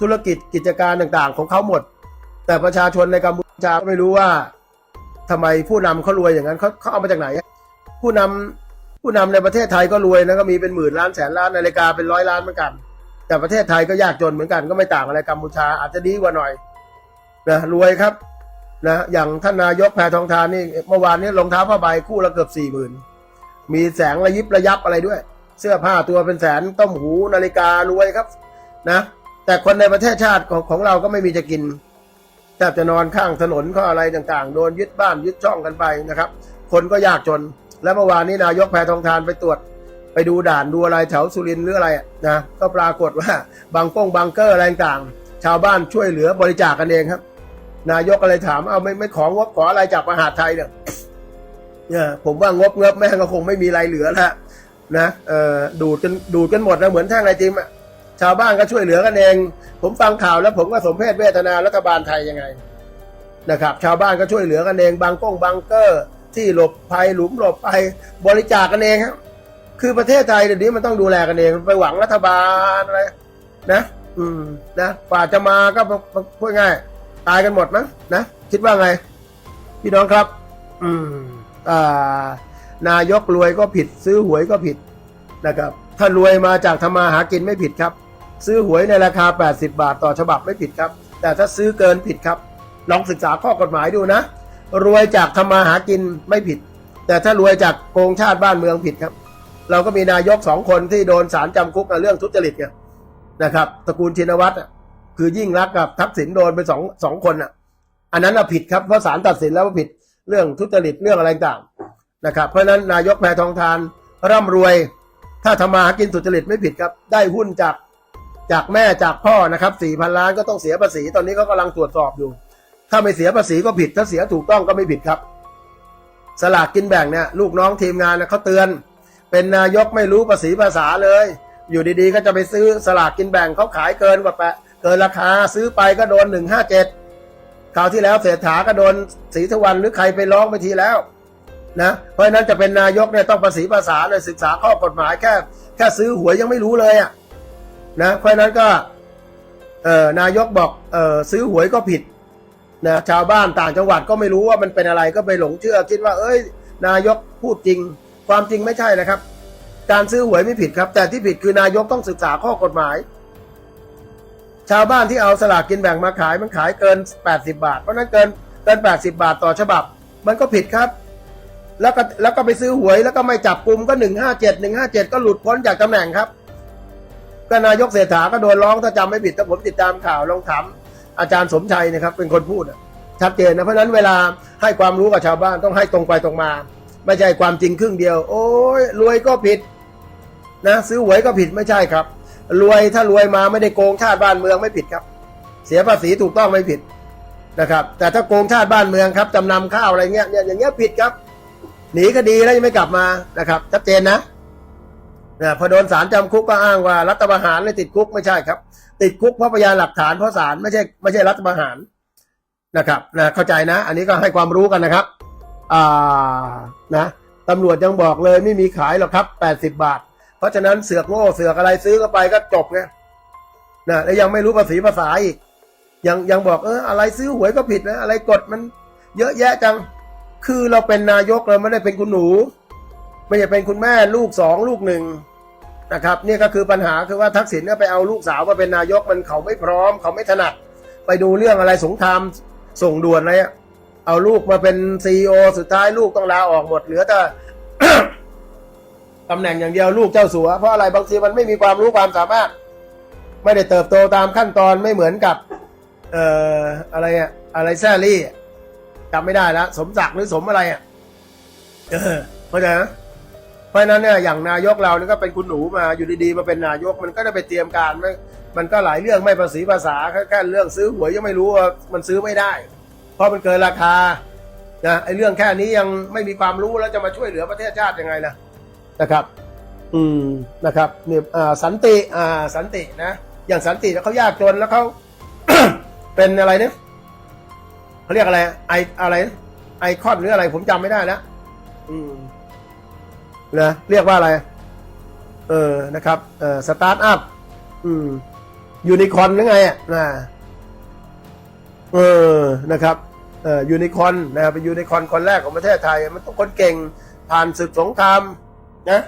ธุรกิจกิจการต่างๆ ของเขาหมด แต่ประชาชนในกัมพูชาไม่รู้ว่าทำไมผู้นำเขารวยอย่างนั้นเขาเขาเอามาจากไหน ผู้นำผู้นำในประเทศไทยก็รวยนะก็มีเป็นหมื่นล้านแสนล้านนาฬิกาเป็นร้อยล้านเหมือนกัน แต่ประเทศไทยก็ยากจนเหมือนกันก็ไม่ต่างอะไรกัมพูชาอาจจะดีกว่าหน่อยนะรวยครับนะอย่างท่านนายกแพทองทานนี่เมื่อวานนี้รองเท้าผ้าใบคู่ละเกือบสี่หมื่นมีแสงระยิบระยับอะไรด้วย เสื้อผ้าตัวเป็นแสนต้มหูนาฬิการวยครับ นะ แต่คนในประเทศชาติของของเราก็ไม่มีจะกินแทบจะนอนข้างถนนก็อะไรต่างๆ โดนยึดบ้านยึดช่องกันไปนะครับ คนก็ยากจน และเมื่อวานนี้นายกแพทองทานไปตรวจ ไปดูด่านดูอะไรแถวสุรินทร์หรืออะไรนะก็ปรากฏว่าบางป้งบังเกอร์อะไรต่างชาวบ้านช่วยเหลือบริจาคกันเองครับ นายกอะไรถามเอาไม่ไม่ของงบขออะไรจากมหาไทยเนี่ยเนี่ยผมว่างบเงบแม่งก็คงไม่มีอะไรเหลือแล้วนะเออดูดกันดูดกันหมดนะเหมือนแท่งไอติมอะ ชาวบ้านก็ช่วยเหลือกันเอง ผมฟังข่าวแล้วผมก็สมเพศเวทนารัฐบาลไทยยังไงนะครับ ชาวบ้านก็ช่วยเหลือกันเองบางก้งบังเกอร์ ที่หลบภัยหลุมหลบภัยบริจาคกันเองครับคือประเทศไทยเดี๋ยวนี้มันต้องดูแลกันเองไปหวังรัฐบาลอะไรนะ อืมนะกว่าจะมาก็พูดง่ายตายกันหมดมั้งนะคิดว่าไง พี่น้องครับ อืมอ่านายกรวยก็ผิด ซื้อหวยก็ผิดนะครับ ถ้ารวยมาจากทำมาหากินไม่ผิดครับ ซื้อหวยในราคา 80 บาทต่อฉบับไม่ผิดครับ แต่ถ้าซื้อเกินผิดครับ ลองศึกษาข้อกฎหมายดูนะ รวยจากทำมาหากินไม่ผิด แต่ถ้ารวยจากโกงชาติบ้านเมืองผิดครับ เราก็มีนายกสองคนที่โดนสารจำคุกในเรื่องทุจริตเนี่ยนะครับตระกูลชินวัตรคือยิ่งรักกับทักษิณโดนไปสองสองคนอะ อันนั้นผิดครับเพราะศาลตัดสินแล้วว่าผิดเรื่องทุจริตเรื่องอะไรต่างนะครับ เพราะฉะนั้นนายกแพทองทานร่ำรวย ถ้าทำมาหากินสุจริตไม่ผิดครับ ได้หุ้นจาก จากแม่จากพ่อนะครับสี่พันล้านก็ต้องเสียภาษี ตอนนี้เขากำลังตรวจสอบอยู่ ถ้าไม่เสียภาษีก็ผิด ถ้าเสียถูกต้องก็ไม่ผิดครับ สลากกินแบ่งเนี่ยลูกน้องทีมงานเนี่ยเขาเตือน เป็นนายกไม่รู้ภาษีภาษาเลย อยู่ดีๆ ก็จะไปซื้อสลากกินแบ่งเขาขายเกินกว่าแปะเกินราคาซื้อไปก็โดนหนึ่งห้าเจ็ดคราวที่แล้วเศรษฐาก็โดนศรีทวันหรือใครไปร้องไปทีแล้วนะเพราะฉะนั้นจะเป็นนายกเนี่ยต้องภาษีภาษาเลยศึกษาข้อกฎหมายแค่ แค่ซื้อหวยยังไม่รู้เลยอะ นะเพราะนั้นก็เออนายกบอกเออซื้อหวยก็ผิดนะชาวบ้านต่างจังหวัดก็ไม่รู้ว่ามันเป็นอะไรก็ไปหลงเชื่อคิดว่า เอ้ย นายกพูดจริง ความจริงไม่ใช่นะครับ การซื้อหวยไม่ผิดครับ แต่ที่ผิดคือนายกต้องศึกษาข้อกฎหมาย ชาวบ้านที่เอาสลากกินแบ่งมาขายมันขายเกิน 80 บาท เพราะฉะนั้นเกินเกิน 80 บาทต่อฉบับ มันก็ผิดครับ แล้วก็แล้วก็ไปซื้อหวยแล้วก็ไม่จับกลุ่มก็ 157 157 ก็หลุดพ้นจากตำแหน่งครับ ก็นายกเศรษฐาก็โดนร้องถ้าจำไม่ผิดถ้าผมติดตามข่าวลองถามอาจารย์สมชัยนะครับเป็นคนพูดชัดเจนนะเพราะฉะนั้นเวลาให้ความรู้กับชาวบ้านต้องให้ตรงไปตรงมา ไม่ใช่ความจริงครึ่งเดียว โอ้ยรวยก็ผิดนะซื้อหวยก็ผิดไม่ใช่ครับ รวยถ้ารวยมาไม่ได้โกงชาติบ้านเมืองไม่ผิดครับ เสียภาษีถูกต้องไม่ผิดนะครับ แต่ถ้าโกงชาติบ้านเมืองครับจำนำข้าวอะไรเงี้ยเนี่ยอย่างเงี้ยผิดครับ หนีคดีแล้วยังไม่กลับมานะครับชัดเจนนะ นะพอโดนศาลจำคุกก็อ้างว่ารัฐประหารเลยติดคุกไม่ใช่ครับ ติดคุกเพราะพยานหลักฐานเพราะศาลไม่ใช่ไม่ใช่รัฐประหารนะครับนะเข้าใจนะ อันนี้ก็ให้ความรู้กันนะครับอ่านะตำรวจยังบอกเลยไม่มีขายหรอกครับแปดสิบาท เพราะฉะนั้นเสือกโง่เสือกอะไรซื้อเข้าไปก็จบไงนะแล้วยังไม่รู้ภาษีภาษาอีก ยังยังบอกเอออะไรซื้อหวยก็ผิดนะอะไรกฎมัน เยอะแยะจัง คือเราเป็นนายกเราไม่ได้เป็นคุณหนู ไม่ใช่เป็นคุณแม่ลูกสองลูกหนึ่ง นะครับนี่ก็คือปัญหาคือว่าทักษิณเนี่ยไปเอาลูกสาวมาเป็นนายกมันเขาไม่พร้อม เขาไม่ถนัด ไปดูเรื่องอะไรสงครามส่งด่วนอะไรเอาลูกมาเป็นซีอสุดท้ายลูกต้องลาออกหมดเหลือแต่ตำแหน่งอย่างเดียวลูกเจ้าสัวเพราะอะไรบางทีมันไม่มีความรู้ความสามารถ ไม่ได้เติบโตตามขั้นตอนไม่เหมือนกับ เอ่ออะไรอะอะไรแซรี่จำไม่ได้แล้วสมศักดิ์หรือสมอะไรอะเออเข้าใจไหม เพราะฉะนั้นเนี่ยอย่างนายกเรานี่ก็เป็นคุณหนูมาอยู่ดีๆมาเป็นนายกมันก็ได้ไปเตรียมการไม่มันก็หลายเรื่องไม่ภาษีภาษาแค่เรื่องซื้อหวยยังไม่รู้ว่ามันซื้อไม่ได้ เพราะมันเกินราคานะไอ้เรื่องแค่นี้ยังไม่มีความรู้แล้วจะมาช่วยเหลือประเทศชาติยังไงล่ะนะครับ อืมนะครับเนี่ยอ่าสันติอ่าสันตินะ อย่างสันติแล้วเขายากจนแล้วเขาเป็นอะไรเนี่ยเขาเรียกอะไรไออะไรไอคอนหรืออะไรผมจำไม่ได้แล้วอืม นะเรียกว่าอะไร เออนะครับเออสตาร์ทอัพอืมยูนิคอนหรือไงอะนะเออนะครับเออยูนิคอนนะครับเป็นยูนิคอนคนแรกของประเทศไทย มันต้องคนเก่งผ่านศึกสงครามนะ